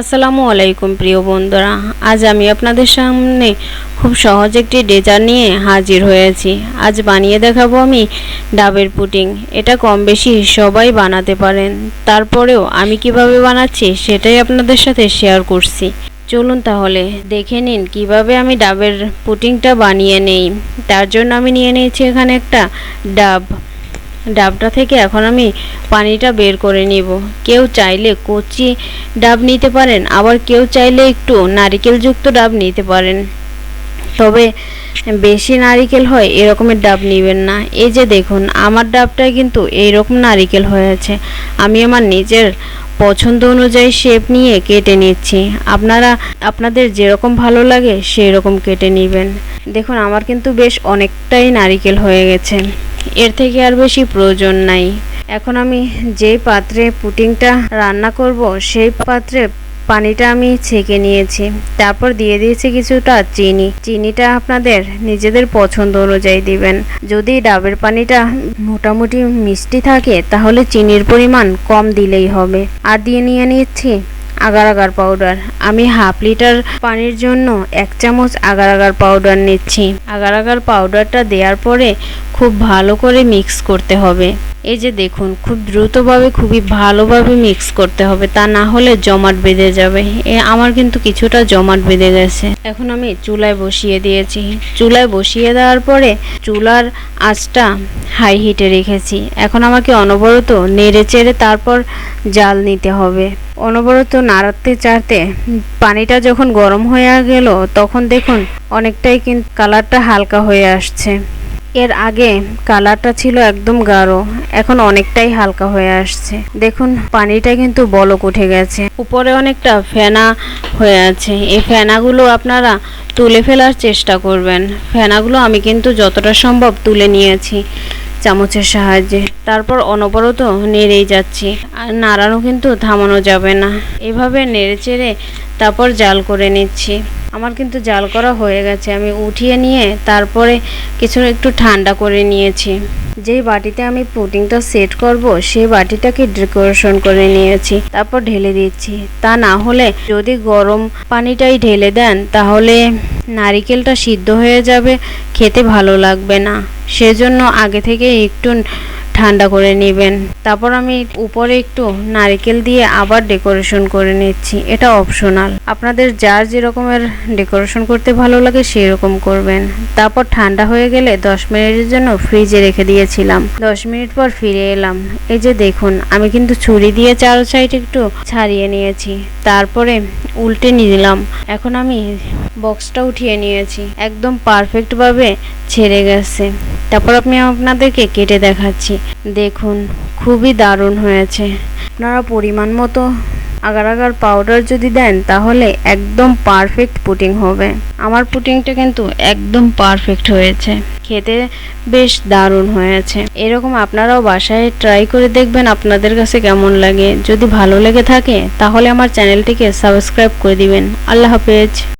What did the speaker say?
আসসালামু আলাইকুম প্রিয় বন্ধুরা। আজ আমি আপনাদের সামনে খুব সহজ একটি ডেজার নিয়ে হাজির হয়েছি। আজ বানিয়ে দেখাবো আমি ডাবের পুটিং এটা কম বেশি সবাই বানাতে পারেন। তারপরেও আমি কীভাবে বানাচ্ছি সেটাই আপনাদের সাথে শেয়ার করছি। চলুন তাহলে দেখে নিন কীভাবে আমি ডাবের পুটিংটা বানিয়ে নেই। তার জন্য আমি নিয়ে নিয়েছি এখানে একটা ডাব। ডাবটা থেকে এখন আমি পানিটা বের করে নিব। কেউ চাইলে কচি ডাব নিতে পারেন, আবার কেউ চাইলে একটু নারিকেলযুক্ত ডাব নিতে পারেন। তবে বেশি নারিকেল হয় এরকমের ডাব নেবেন না। এই যে দেখুন, আমার ডাবটায় কিন্তু এইরকম নারিকেল হয়েছে। আমি আমার নিজের পছন্দ অনুযায়ী শেপ নিয়ে কেটে নিচ্ছি। আপনারা, আপনাদের যেরকম ভালো লাগে সেই রকম কেটে নেবেন। দেখুন, আমার কিন্তু বেশ অনেকটাই নারিকেল হয়ে গেছে। এর থেকে আর বেশি প্রয়োজন নাই। এখন আমি যেই পাত্রে পুটিংটা রান্না করব, সেই পাত্রে পানিটা আমি ছেঁকে নিয়েছি। তারপর দিয়ে দিয়েছি কিছুটা চিনি। চিনিটা আপনাদের নিজেদের পছন্দ অনুযায়ী দিবেন। যদি ডাবের পানিটা মোটামুটি মিষ্টি থাকে, তাহলে চিনির পরিমাণ কম দিলেই হবে। আর দিয়ে নিয়ে নিচ্ছি আগার আগার পাউডার। আমি হাফ লিটার পানির জন্য এক চামচ আগার আগার পাউডার নিচ্ছি। আগার আগার পাউডারটা দেওয়ার পরে খুব ভালো করে মিক্স করতে হবে। এই যে দেখুন, খুব দ্রুতভাবে, খুবই ভালোভাবে মিক্স করতে হবে। তা না হলে জমাট বেঁধে যাবে। এ, আমার কিন্তু কিছুটা জমাট বেঁধে গেছে। এখন আমি চুলায় বসিয়ে দিয়েছি। চুলায় বসিয়ে দেওয়ার পরে চুলার আঁচটা হাই হিটে রেখেছি। এখন আমাকে অনবরত নেড়ে চেড়ে তারপর জাল নিতে হবে। অনবরত নাড়াতে চাড়তে পানিটা যখন গরম হয়ে গেল, তখন দেখুন, অনেকটাই কিন্তু কালারটা হালকা হয়ে আসছে। এর আগে কালারটা ছিল একদম গাঢ়, এখন অনেকটাই হালকা হয়ে আসছে। দেখুন, পানিটা কিন্তু বলক উঠে গেছে। উপরে অনেকটা ফেনা হয়ে আছে। এই ফেনাগুলো আপনারা তুলে ফেলার চেষ্টা করবেন। ফেনাগুলো আমি কিন্তু যতটা সম্ভব তুলে নিয়েছি চামচের সাহায্যে। তারপর অনবরত নেড়েই যাচ্ছি। আর নাড়ানো কিন্তু থামানো যাবে না। এভাবে নেড়ে চেড়ে তারপর জাল করে নিচ্ছি। আমার কিন্তু জাল করা হয়ে গেছে। আমি উঠিয়ে নিয়ে তারপরে কিছু একটু ঠান্ডা করে নিয়েছি। যেই বাটিতে আমি পুডিংটা সেট করব, সেই বাটিটাকে ডেকোরেশন করে নিয়েছি। তারপর ঢেলে দিচ্ছি। তা না হলে যদি গরম পানিটাই ঢেলে দেন, তাহলে নারিকেলটা সিদ্ধ হয়ে যাবে, খেতে ভালো লাগবে না। সেজন্য আগে থেকে একটু ঠান্ডা করে নেবেন। তারপর আমি উপরে একটু নারকেল দিয়ে আবার ডেকোরেশন করে নিচ্ছি। এটা অপশনাল। আপনাদের যার যেরকমের ডেকোরেশন করতে ভালো লাগে সেই রকম করবেন। তারপর ঠান্ডা হয়ে গেলে দশ মিনিটের জন্য ফ্রিজে রেখে দিয়েছিলাম। দশ মিনিট পর ফিরে এলাম। এই যে দেখুন, আমি কিন্তু ছুরি দিয়ে চারো সাইড একটু ছাড়িয়ে নিয়েছি। তারপরে উল্টে নিলাম। এখন আমি বক্সটা উঠিয়ে নিয়েছি। একদম পারফেক্টভাবে ছেড়ে গেছে। তারপর আমি আপনাদেরকে কেটে দেখাচ্ছি। দেখুন, খুবই দারুণ হয়েছে। আপনারা পরিমাণ মতো আগার আগার পাউডার যদি দেন, তাহলে একদম পারফেক্ট পুটিং হবে। আমার পুটিংটা কিন্তু একদম পারফেক্ট হয়েছে। খেতে বেশ দারুণ হয়েছে। এরকম আপনারাও বাসায় ট্রাই করে দেখবেন আপনাদের কাছে কেমন লাগে। যদি ভালো লেগে থাকে, তাহলে আমার চ্যানেলটিকে সাবস্ক্রাইব করে দিবেন। আল্লাহ হাফেজ।